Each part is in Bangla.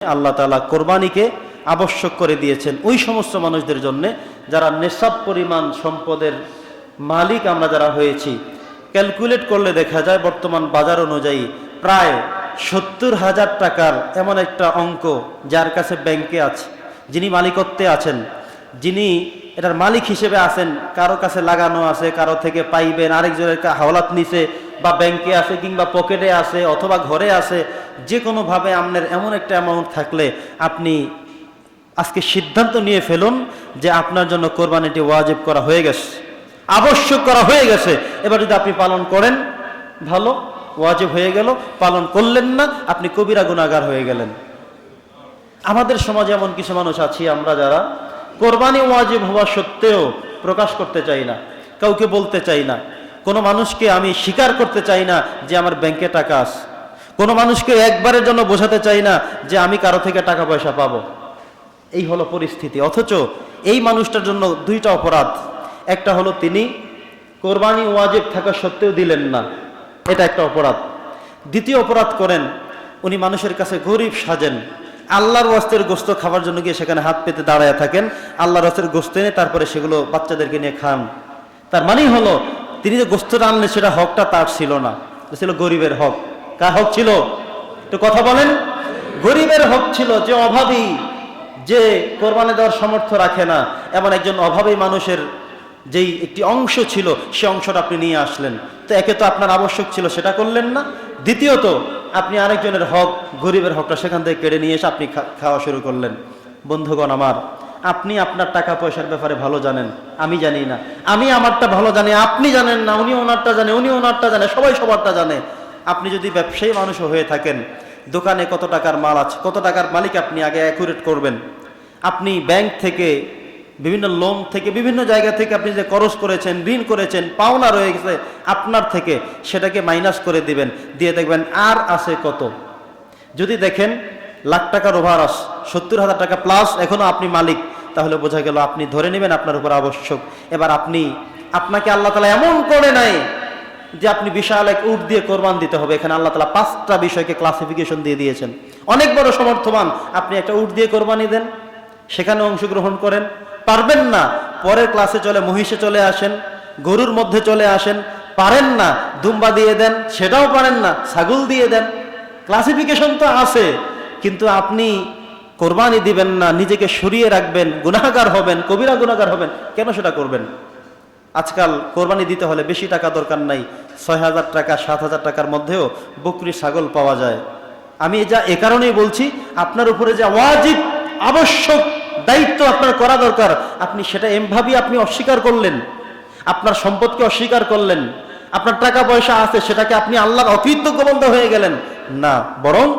আল্লাহ তালা কোরবানিকে আবশ্যক করে দিয়েছেন ওই সমস্ত মানুষদের জন্য, যারা নেশাব পরিমাণ সম্পদের মালিক আমরা যারা হয়েছি। ক্যালকুলেট করলে দেখা যায় বর্তমান বাজার অনুযায়ী প্রায় সত্তর হাজার টাকার এমন একটা অঙ্ক যার কাছে ব্যাংকে আছে, যিনি মালিকত্বে আছেন, যিনি এটার মালিক হিসেবে আছেন, কারও কাছে লাগানো আছে, কারও থেকে পাইবেন, আরেকজনের হাওলাত নিছে, বা ব্যাংকে আছে কিংবা পকেটে আছে অথবা ঘরে আছে যে কোনোভাবে আপনার এমন একটা অ্যামাউন্ট থাকলে আপনি আজকে সিদ্ধান্ত নিয়ে ফেলুন যে আপনার জন্য কোরবানিটি ওয়াজিব করা হয়ে গেছে, আবশ্যক করা হয়ে গেছে। এবার যদি আপনি পালন করেন, ভালো, ওয়াজিব হয়ে গেল, পালন করলেন না, আপনি কবিরা গুণাগার হয়ে গেলেন। আমাদের সমাজে এমন কিছু মানুষ আছি আমরা যারা কোরবানি ওয়াজিব হওয়া সত্ত্বেও প্রকাশ করতে চাই না, কাউকে বলতে চাই না। কোনো মানুষকে আমি স্বীকার করতে চাই না যে আমার ব্যাংকে টাকা আছে। কোনো মানুষকে একবারের জন্য বোঝাতে চাই না যে আমি কারও থেকে টাকা পয়সা পাবো। এই হলো পরিস্থিতি। অথচ এই মানুষটার জন্য দুইটা অপরাধ। একটা হলো তিনি কোরবানি ওয়াজিব থাকা সত্ত্বেও দিলেন না। এটা একটা অপরাধ। দ্বিতীয় অপরাধ করেন, উনি মানুষের কাছে গরিব সাজেন। আল্লাহর ওয়াস্তের গোস্ত খাবার জন্য গিয়ে সেখানে হাত পেতে দাঁড়ায় থাকেন। আল্লাহর ওয়াস্তের গোস্ত এনে তারপরে সেগুলো বাচ্চাদেরকে নিয়ে খান। তার মানেই হলো, তিনি যে গোস্তটা আনলেন সেটা হকটা তার ছিল না। ছিল গরিবের হক। কার হক ছিল? একটু কথা বলেন। গরিবের হক ছিল যে অভাবী, যে কোরবানি দেওয়ার সামর্থ্য রাখে না। এমন একজন অভাবী মানুষের যেই একটি অংশ ছিল, সে অংশটা আপনি নিয়ে আসলেন। তো একে তো আপনার আবশ্যক ছিল, সেটা করলেন না। দ্বিতীয়ত, আপনি আরেকজনের হক, গরিবের হকটা সেখান থেকে কেড়ে নিয়ে এসে আপনি খাওয়া শুরু করলেন। বন্ধুগণ আমার, আপনি আপনার টাকা পয়সার ব্যাপারে ভালো জানেন, আমি জানি না। আমি আমারটা ভালো জানি, আপনি জানেন না, উনি ওনারটা জানে, উনি ওনারটা জানে, সবাই সবারটা জানে। আপনি যদি ব্যবসায়ী মানুষও হয়ে থাকেন, দোকানে কত টাকার মাল আছে, কত টাকার মালিক আপনি আগে অ্যাকুরেট করবেন। আপনি ব্যাংক থেকে বিভিন্ন লোন থেকে, বিভিন্ন জায়গা থেকে আপনি যে খরচ করেছেন, ঋণ করেছেন, পাওনা রয়ে গেছে আপনার থেকে, সেটাকে মাইনাস করে দিবেন। দিয়ে দেখবেন আর আছে কত। যদি দেখেন, লাখ টাকার ওভার আস সত্তর হাজার টাকা প্লাস এখনও আপনি মালিক, তাহলে বোঝা গেল আপনি ধরে নেবেন আপনার উপর আবশ্যক। এবার আপনি, আপনাকে আল্লাহ তালা এমন করে নাই যে আপনি বিশাল এক উট দিয়ে কোরবান দিতে হবে। এখানে আল্লাহ তালা পাঁচটা বিষয়কে ক্লাসিফিকেশন দিয়ে দিয়েছেন। অনেক বড় সমর্থবান আপনি একটা উট দিয়ে কোরবানি দেন, সেখানে অংশগ্রহণ করেন পারবেন না। পরের ক্লাসে চলে, মহিষে চলে আসেন, গরুর মধ্যে চলে আসেন, পারেন না। দুম্বা দিয়ে দেন, সেটাও পারেন না। ছাগল দিয়ে দেন। ক্লাসিফিকেশন তো আছে, কিন্তু আপনি কোরবানি দিবেন না, নিজেকে সরিয়ে রাখবেন, গুনাহগার হবেন, কবিরা গুনাহগার হবেন, কেন সেটা করবেন? আজকাল কোরবানি দিতে হলে বেশি টাকা দরকার নাই। ছয় হাজার টাকা, সাত হাজার টাকার মধ্যেও বকরি, ছাগল পাওয়া যায়। আমি যা এ কারণেই বলছি, আপনার উপরে যে ওয়াজিব, আবশ্যক দায়িত্ব আপনার করা দরকার। আপনি সেটা এমভাবে আপনি অস্বীকার করলেন। আপনার সম্পদকে অস্বীকার করলেন। আপনার টাকা পয়সা আছে, সেটাকে আপনি আল্লাহর অকৃতজ্ঞ বন্ধ হয়ে গেলেন। না, বরং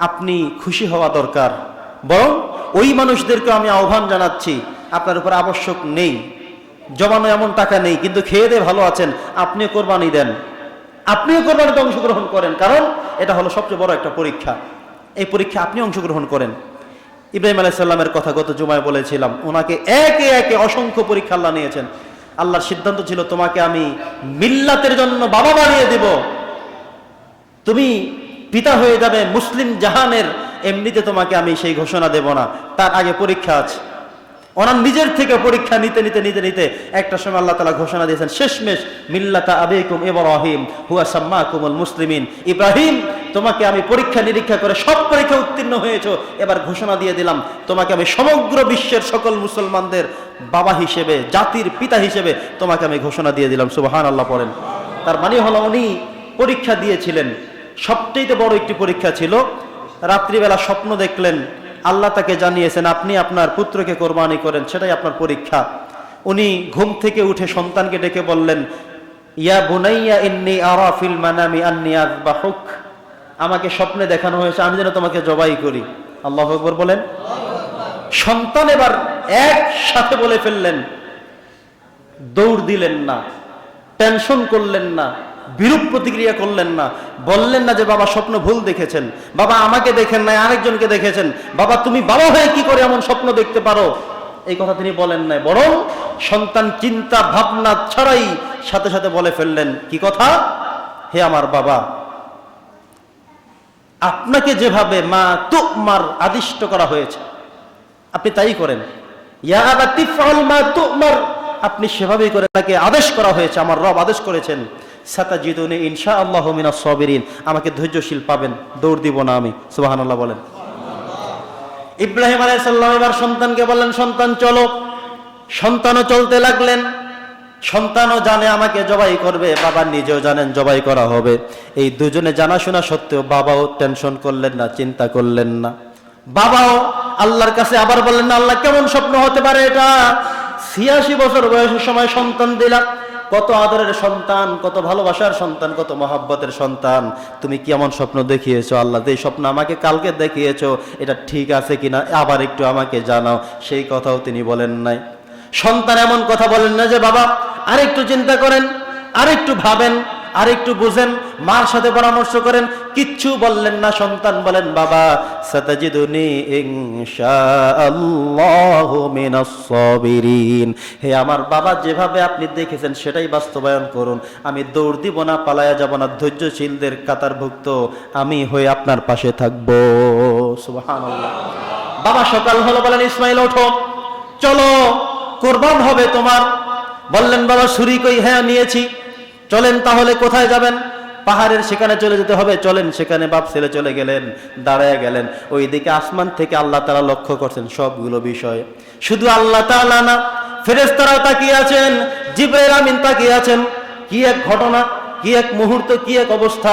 আপনি খুশি হওয়া দরকার। বরং ওই মানুষদেরকে আমি আহ্বান জানাচ্ছি, আপনার উপর আবশ্যক নেই। জমানো এমন টাকা নেই, কিন্তু খেয়ে দিয়ে ভালো আছেন, আপনিও কোরবানি দেন। আপনিও কোরবানিতে অংশগ্রহণ করেন, কারণ এটা হলো সবচেয়ে বড় একটা পরীক্ষা। এই পরীক্ষা আপনি অংশগ্রহণ করেন। ইব্রাহিম আলাইসাল্লামের কথা গত জুমায় বলেছিলাম ওনাকে একে একে অসংখ্য পরীক্ষা আল্লাহ নিয়েছেন। আল্লাহর সিদ্ধান্ত ছিল, তোমাকে আমি মিল্লাতের জন্য বাবা বানিয়ে দেব। তুমি পিতা হয়ে যাবে মুসলিম জাহানের, এমনিতে তোমাকে আমি সেই ঘোষণা দেব না। তার আগে পরীক্ষা আছে। ওনার নিজের থেকে পরীক্ষা নিতে নিতে নিতে নিতে একটা সময় আল্লাহ তালা ঘোষণা দিয়েছেন, শেষমেশ মিল্লাতা আবেকুম ইব্রাহিম, হুয়া সাম্মা কুমল মুসলিমিন। ইব্রাহিম, তোমাকে আমি পরীক্ষা নিরীক্ষা করে সব পরীক্ষা উত্তীর্ণ হয়েছো। এবার ঘোষণা দিয়ে দিলাম, তোমাকে আমি সমগ্র বিশ্বের সকল মুসলমানদের বাবা হিসেবে, জাতির পিতা হিসেবে তোমাকে আমি ঘোষণা দিয়ে দিলাম। সুবাহান আল্লাহ পড়েন। তার মানে হলো উনি পরীক্ষা দিয়েছিলেন। সবচেয়ে বড় একটি পরীক্ষা ছিল, রাত্রিবেলা স্বপ্ন দেখলেন আল্লাহ তাকে জানিয়েছেন, আপনি আপনার পুত্রকে কোরবানি করেন, সেটাই আপনার পরীক্ষা। উনি ঘুম থেকে উঠে সন্তানকে ডেকে বললেন, ইয়া বুনাইয়া ইন্নি আরা ফিল মানামি আন্নি আযবাহুক। আমাকে স্বপ্নে দেখানো হয়েছে, আমি যেন তোমাকে জবাই করি। আল্লাহ আকবর বলেন। সন্তান এবার একসাথে বলে ফেললেন, দৌড় দিলেন না, টেনশন করলেন না বিরূপ প্রতিক্রিয়া করলেন না। বললেন না যে, বাবা, স্বপ্ন ভুল দেখেছেন। বাবা, আমাকে দেখেন নাই, আরেকজনকে দেখেছেন। বাবা, তুমি বাবা হয়ে কি করে এমন স্বপ্ন দেখতে পারো? এই কথা তিনি বলেন নাই, বরং সন্তান চিন্তা, ভাবনা ছাড়াই সাথে সাথে বলে ফেললেন, কি কথা? হে আমার বাবা, আপনাকে যেভাবে মা তুমার আদিষ্ট করা হয়েছে, আপনি তাই করেন। আপনি সেভাবেই করে তাকে আদেশ করা হয়েছে, আমার রব আদেশ করেছেন। সাতাজিদুনি ইনশা আল্লাহ মিনা সবিরিন। আমাকে ধৈর্যশীল পাবেন, দৌড় দিব না আমি। সুবহানাল্লাহ বলেন। ইব্রাহিম আলাইসাল্লাম এবার সন্তানকে বললেন, সন্তান, চলো। সন্তানও চলতে লাগলেন। সন্তানও জানে আমাকে জবাই করবে, বাবা নিজেও জানেন জবাই করা হবে। এই দুজনে জানাশোনা সত্ত্বেও বাবাও টেনশন করলেন না, চিন্তা করলেন না। বাবাও আল্লাহর কাছে আবার বললেন না আল্লাহ, কেমন স্বপ্ন হতে পারে এটা? ছিয়াশি বছর বয়সের সময় সন্তান দিলাম। কত আদরের সন্তান, কত ভালোবাসার সন্তান, কত মহাব্বতের সন্তান। তুমি কি এমন স্বপ্ন দেখিয়েছো আল্লাহ? যে স্বপ্ন আমাকে কালকে দেখিয়েছো, এটা ঠিক আছে কিনা? আবার একটু আমাকে জানাও। সেই কথাও তিনি বলেন নাই। সন্তান এমন কথা বলেন না যে, বাবা, আরেকটু চিন্তা করেন, আরেকটু ভাবেন। আরেকটু বুঝেন, মার সাথে পরামর্শ করেন, কিচ্ছু বললেন না, সন্তান বলেন, বাবা হে আমার বাবা, যেভাবে আপনি দেখেছেন, সেটাই বাস্তবায়ন করুন। আমি দৌড় দিব না, পালায়া যাব না, ধৈর্যশীলদের কাতারভুক্ত আমি হয়ে আপনার পাশে থাকব। বাবা, সকাল হলো বলেন, ইসমাইল, ওঠো। চলো, কোরবান হবে তোমার। বললেন, বাবা, ছুরি কই? হ্যাঁ নিয়েছি। চলেন তাহলে কোথায় যাবেন? পাহাড়ের সেখানে চলে যেতে হবে। চলেন সেখানে বাপ ছেলে চলে গেলেন, দাঁড়ায় গেলেন। ওই দিকে আসমান থেকে আল্লাহ তারা লক্ষ্য করছেন সবগুলো বিষয়ে। শুধু আল্লাহ তালা না ফেরেস্তারাও তাকিয়ে আছেন, জিব্রাইল আমিন তাকিয়ে আছেন। কি এক ঘটনা। কি এক মুহূর্ত, কি এক অবস্থা?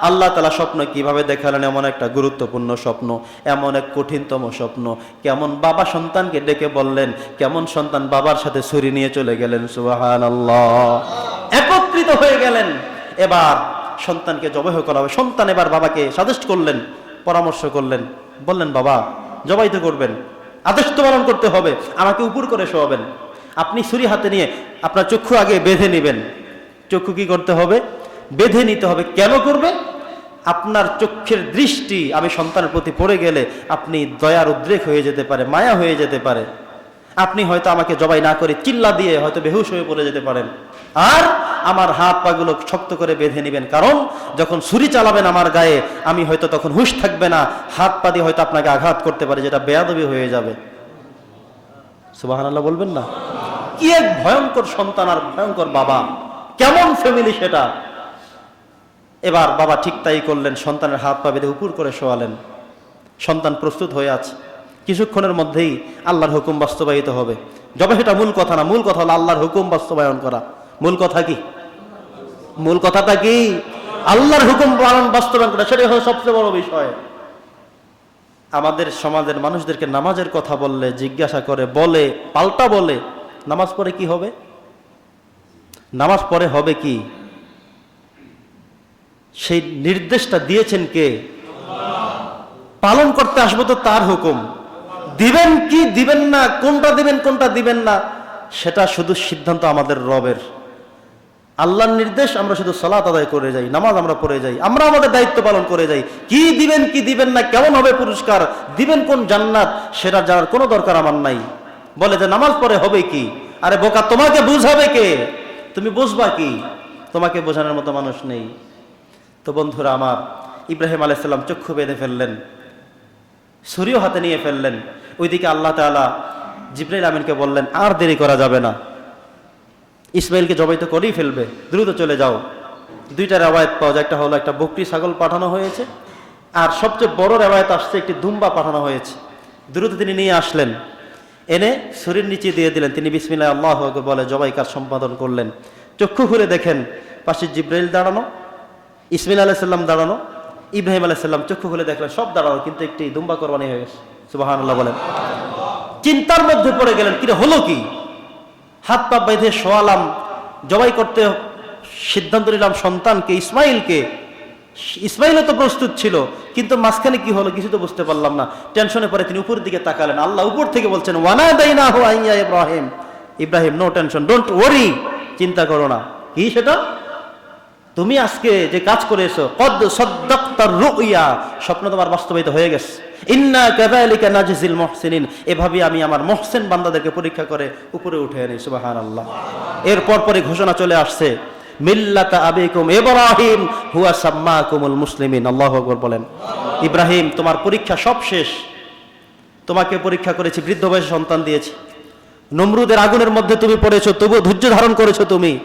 আল্লাহ তালা স্বপ্ন কীভাবে দেখালেন? এমন একটা গুরুত্বপূর্ণ স্বপ্ন, এমন এক কঠিনতম স্বপ্ন। কেমন বাবা সন্তানকে ডেকে বললেন, কেমন সন্তান বাবার সাথে ছুরি নিয়ে চলে গেলেন? সুবাহান আল্লাহ একত্রিত হয়ে গেলেন। এবার সন্তানকে জবাই করা হবে। সন্তান এবার বাবাকে সাজেস্ট করলেন, পরামর্শ করলেন। বললেন, বাবা, জবাই তো করবেন। আদেশ তো পালন করতে হবে। আমাকে উপর করে শোয়াবেন। আপনি ছুরি হাতে নিয়ে আপনার চক্ষু আগে বেঁধে নেবেন। চক্ষু কি করতে হবে? বেঁধে নিতে হবে। কেন করবে? আপনার চক্ষের দৃষ্টি, আমি সন্তানের প্রতি পড়ে গেলে আপনি দয়ার উদ্রেক হয়ে যেতে পারে, মায়া হয়ে যেতে পারে। আপনি হয়তো আমাকে জবাই না করে চিল্লা দিয়ে হয়তো বেহুশ হয়ে পড়ে যেতে পারেন। আর আমার হাত পাগুলো শক্ত করে বেঁধে নেবেন। কারণ যখন ছুরি চালাবেন আমার গায়ে, আমি হয়তো তখন হুশ থাকবে না। হাত পা দিয়ে হয়তো আপনাকে আঘাত করতে পারে, যেটা বেয়াদবি হয়ে যাবে। সুবাহান আল্লাহ বলবেন না? কি এক ভয়ঙ্কর সন্তান আর ভয়ঙ্কর বাবা। কেমন ফ্যামিলি সেটা? এবার বাবা ঠিক তাই করলেন, সন্তানের হাত পা বেঁধে উপর করে শোয়ালেন। সন্তান প্রস্তুত হয়ে আছে। কিছুক্ষণের মধ্যেই আল্লাহর হুকুম বাস্তবায়িত হবে। যবে সেটা মূল কথা না, মূল কথা হলো আল্লাহর হুকুম বাস্তবায়ন করা। মূল কথা কি? মূল কথাটা কি? আল্লাহর হুকুম পালন, বাস্তবায়ন করা, সেটাই হলো সবচেয়ে বড় বিষয়। আমাদের সমাজের মানুষদেরকে নামাজের কথা বললে, জিজ্ঞাসা করে, বলে, পাল্টা বলে, নামাজ পড়ে কি হবে? নামাজ পরে হবে কি? সেই নির্দেশটা দিয়েছেন কে? পালন করতে আসব তো তার হুকুম। দিবেন কি দিবেন না, কোনটা দিবেন কোনটা দিবেন না, সেটা শুধু সিদ্ধান্ত আমাদের রবের। আল্লাহর নির্দেশ আমরা শুধু সালাত আদায় করে যাই, নামাজ আমরা পড়ে যাই, আমরা আমাদের দায়িত্ব পালন করে যাই। কি দিবেন কি দিবেন না, কেমন হবে পুরস্কার, দিবেন কোন জান্নাত, সেটা জানার কোনো দরকার আমার নাই। বলে যে নামাজ পরে হবে কি? আরে বোকা, তোমাকে বুঝাবে কে? তুমি বুঝবা কি? তোমাকে বোঝানোর মতো মানুষ নেই। তো বন্ধুরা আমার, ইব্রাহিম আলাইসাল্লাম চক্ষু বেঁধে ফেললেন, ছুরিও হাতে নিয়ে ফেললেন। ওইদিকে আল্লাহ তাআলা জিব্রাইল আমিনকে বললেন, আর দেরি করা যাবে না। ইসমাইলকে জবাই তো করেই ফেলবে। দ্রুত চলে যাও। দুইটা রেওয়ায়ত পাওয়া যায়। একটা হলো একটা বকরি ছাগল পাঠানো হয়েছে, আর সবচেয়ে বড় রেওয়ায়ত আসছে একটি দুম্বা পাঠানো হয়েছে। দ্রুত তিনি নিয়ে আসলেন। এনে শরীর নিচে দিয়ে দিলেন। তিনি বিসমিল্লাহ, আল্লাহ বলে জবাই কাজ সম্পাদন করলেন। চক্ষু খুলে দেখেন, পাশে জিব্রাইল দাঁড়ানো ইসমাইল আলাইসাল্লাম দাঁড়ানো, ইব্রাহিম আলাইসাল্লাম চক্ষু খুলে দেখলেন, সব দাঁড়ানো, কিন্তু একটি দুম্বা কোরবানি হয়ে গেছে। সুবাহান আল্লাহ বলেন। চিন্তার মধ্যে পড়ে গেলেন, কিরে, হলো কি? হাত পা বেঁধে শোয়ালাম, জবাই করতে সিদ্ধান্ত নিলাম সন্তানকে, ইসমাইলকে ইসমাইলও তো প্রস্তুত ছিল, কিন্তু মাঝখানে কি হলো কিছু তো বুঝতে পারলাম না। টেনশনে পরে তিনি উপর দিকে তাকালেন। আল্লাহ উপর থেকে বলছেন ওয়ানা দাই না হো আইয়া Ibrahim. Ibrahim, no tension, don't worry, চিন্তা করো না। কি সেটা? তুমি আজকে যে কাজ করেছ, কদ সদ্দাক্তার রুইয়া, স্বপ্ন তোমার বাস্তবায়িত হয়ে গেছে। ইন্না কাযালিকা নাজিজিল মুহসিনিন। এভাবে আমি আমার মুহসিন বান্দাদেরকে পরীক্ষা করে উপরে উঠে আনি, সুবহানাল্লাহ। এর পর পরে ঘোষণা চলে আসছে মিল্লাতা আবিকুম ইব্রাহিম, হুয়া সাম্মাকুমুল মুসলিমিন। আল্লাহু আকবার বলেন। ইব্রাহিম, তোমার পরীক্ষা সব শেষ। তোমাকে পরীক্ষা করেছি, বৃদ্ধ বয়সে সন্তান দিয়েছি। নমরুদের আগুনের মধ্যে তুমি পড়েছো, তবুও ধৈর্য ধারণ করেছ তুমি।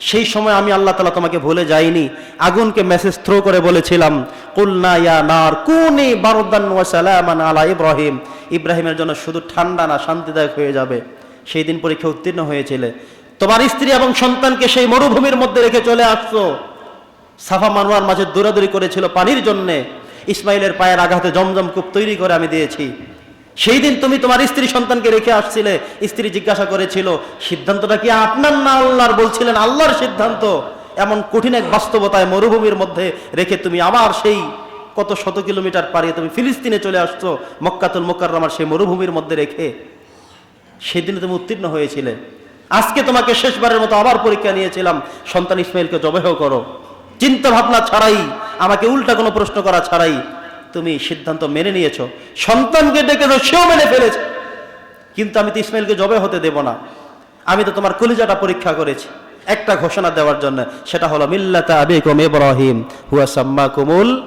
সেই সময় আমি আল্লাহ তালা তোমাকে ভুলে যাইনি। আগুনকে মেসেজ থ্রো করে বলেছিলাম, কুলনা ইয়া নার, কুনি বারদান ওয়া সালামান আলা ইব্রাহিম। ইব্রাহিমের জন্য শুধু ঠান্ডা না, শান্তিদায়ক হয়ে যাবে। সেই দিন পরীক্ষা উত্তীর্ণ হয়েছিলে। তোমার স্ত্রী এবং সন্তানকে সেই মরুভূমির মধ্যে রেখে চলে আসছো। সাফা মানোয়ার মাঝে দৌড়াদৌড়ি করেছিল পানির জন্যে। ইসমাইলের পায়ের আঘাতে জমজম কূপ তৈরি করে আমি দিয়েছি। সেই দিন তুমি তোমার স্ত্রী সন্তানকে রেখে আসছিলে। স্ত্রী জিজ্ঞাসা করেছিল, সিদ্ধান্তটা কি আপনার না আল্লাহর? বলছিলেন, আল্লাহর সিদ্ধান্ত। এমন কঠিন এক বাস্তবতায় মরুভূমির মধ্যে রেখে তুমি আবার সেই কত শত কিলোমিটার পাড়িয়ে তুমি ফিলিস্তিনে চলে আসছো, মক্কাতুল মোকাররমার সেই মরুভূমির মধ্যে রেখে। সেদিনে তুমি উত্তীর্ণ হয়েছিলে। আজকে তোমাকে শেষবারের মতো আবার পরীক্ষা নিয়েছিলাম। সন্তান ইসমাইলকে জবেহ করো। চিন্তা ভাবনা ছাড়াই, আমাকে উল্টা কোনো প্রশ্ন করা ছাড়াই তুমি সিদ্ধান্ত মেনে নিয়েছো। সন্তানকে ডেকেছো সেও মেনে ফেলেছে। কিন্তু আমি তো ইসমাইলকে জবে হতে দেব না। আমি তো তোমার কলিজাটা পরীক্ষা করেছি। একটা ঘোষণা দেওয়ার জন্য, সেটা হলো, মিল্লাতা আবিকুম ইব্রাহিম, হুয়া সাম্মাকুমুল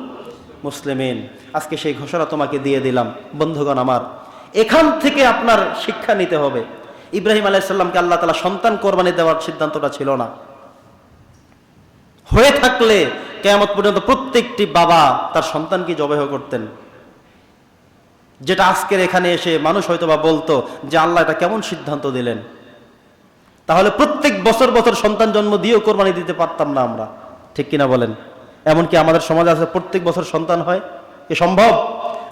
মুসলিমিন। আজকে সেই ঘোষণা তোমাকে দিয়ে দিলাম। বন্ধুগণ আমার, এখান থেকে আপনার শিক্ষা নিতে হবে। ইব্রাহিম আলাইসাল্লামকে আল্লাহ তালা সন্তান কোরবানি দেওয়ার সিদ্ধান্তটা ছিল না। হয়ে থাকলে কেয়ামত পর্যন্ত প্রত্যেকটি বাবা তার সন্তানকে জবাহ করতেন। যেটা আজকের এখানে এসে মানুষ হয়তো বা বলতো যে আল্লাহ এটা কেমন সিদ্ধান্ত দিলেন। তাহলে প্রত্যেক বছর বছর সন্তান জন্ম দিয়েও কোরবানি দিতে পারতাম না আমরা। ঠিক কিনা বলেন? এমনকি আমাদের সমাজে আছে প্রত্যেক বছর সন্তান হয়। এ সম্ভব?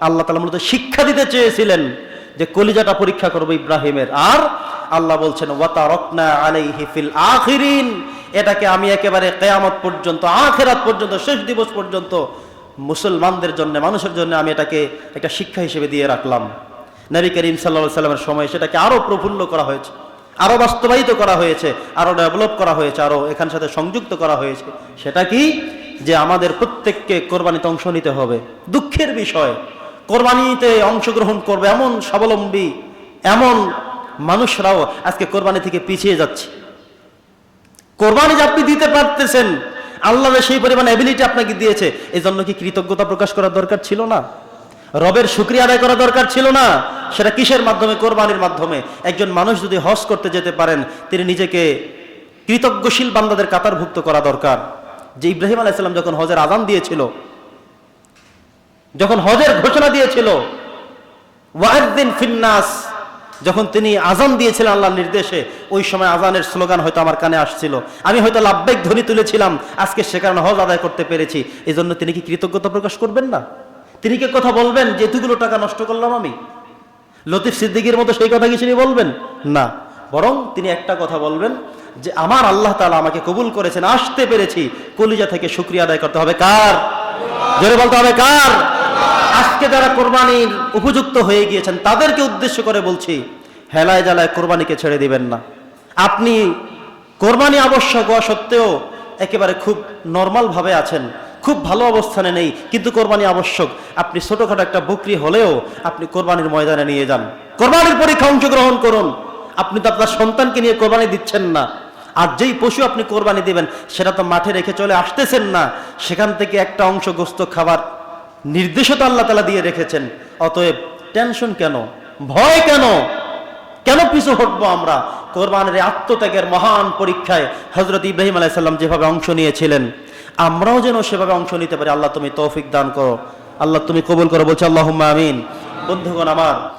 আল্লাহ তালা মূলত শিক্ষা দিতে চেয়েছিলেন। যে কলিজাটা পরীক্ষা করব ইব্রাহিমের। আর আল্লাহ বলছেন ওয়াতা রকনা আলাইহি আখিরিন। এটাকে আমি একেবারে কেয়ামত পর্যন্ত, আখেরাত পর্যন্ত, শেষ দিবস পর্যন্ত মুসলমানদের জন্য, মানুষের জন্য আমি এটাকে একটা শিক্ষা হিসেবে দিয়ে রাখলাম। নবী করিম সাল্লা সাল্লামের সময় সেটাকে আরও প্রফুল্ল করা হয়েছে, আরও বাস্তবায়িত করা হয়েছে, আরও ডেভেলপ করা হয়েছে, আরও এখান সাথে সংযুক্ত করা হয়েছে। সেটা কি? যে আমাদের প্রত্যেককে কোরবানিতে অংশ নিতে হবে। দুঃখের বিষয়। কোরবানিতে অংশগ্রহণ করবে এমন স্বাবলম্বী, এমন মানুষরাও আজকে কোরবানি থেকে পিছিয়ে যাচ্ছে। কোরবানি যে আপনি দিতে পারতেছেন, আল্লাহ সেই পরিমাণ অ্যাবিলিটি আপনাকে দিয়েছে এই জন্য কি কৃতজ্ঞতা প্রকাশ করার দরকার ছিল না? রবের শুক্রিয়া আদায় করা দরকার ছিল না? সেটা কিসের মাধ্যমে? কোরবানির মাধ্যমে। একজন মানুষ যদি হজ করতে যেতে পারেন, তিনি নিজেকে কৃতজ্ঞশীল বান্দাদের কাতারভুক্ত করা দরকার। যে ইব্রাহিম আলাইসাল্লাম যখন হজের আজান দিয়েছিল যখন হজের ঘোষণা দিয়েছিল ওয়াহিদ্দিন ফিন্নাস, যখন তিনি আজান দিয়েছিলেন আল্লাহর নির্দেশে, ওই সময় আজানের স্লোগান হয়তো আমার কানে আসছিল। আমি হয়তো লাভবেক ধ্বনি তুলেছিলাম, আজকে সে কারণে হজ আদায় করতে পেরেছি। এই জন্য তিনি কি কৃতজ্ঞতা প্রকাশ করবেন না? তিনি কি কথা বলবেন যে, এতগুলো টাকা নষ্ট করলাম আমি লতিফ সিদ্দিকির মতো সেই কথা কি তিনি বলবেন? না। বরং তিনি একটা কথা বলবেন যে, আমার আল্লাহ তালা আমাকে কবুল করেছেন, আসতে পেরেছি। কলিজা থেকে শুক্রিয়া আদায় করতে হবে কার? জোরে বলতে হবে কার? আজকে যারা কোরবানির উপযুক্ত হয়ে গিয়েছেন, তাদেরকে উদ্দেশ্য করে বলছি, হেলায় জ্বালায় কোরবানিকে ছেড়ে দিবেন না। আপনি কোরবানি আবশ্যক হওয়া সত্ত্বেও একেবারে খুব নর্মাল ভাবে আছেন, খুব ভালো অবস্থানে নেই, কিন্তু কোরবানি আবশ্যক। আপনি ছোটখাটো একটা বকরি হলেও আপনি কোরবানির ময়দানে নিয়ে যান। কোরবানির পরীক্ষা অংশগ্রহণ করুন। আপনি তো আপনার সন্তানকে নিয়ে কোরবানি দিচ্ছেন না। আর যেই পশু আপনি কোরবানি দিবেন, সেটা তো মাঠে রেখে চলে আসতেছেন না। সেখান থেকে একটা অংশ গোস্ত খাবার নির্দেশও তো আল্লাহ তালা দিয়ে রেখেছেন। অতএব টেনশন কেন? ভয় কেন? কেন পিছু হটবো আমরা? কোরবানের আত্মত্যাগের মহান পরীক্ষায় হজরত ইব্রাহিম আলাইসাল্লাম যেভাবে অংশ নিয়েছিলেন, আমরাও যেন সেভাবে অংশ নিতে পারি। আল্লাহ তুমি তৌফিক দান করো। আল্লাহ তুমি কবুল করো। বলছো আল্লাহ আমিন। বন্ধুগণ আমার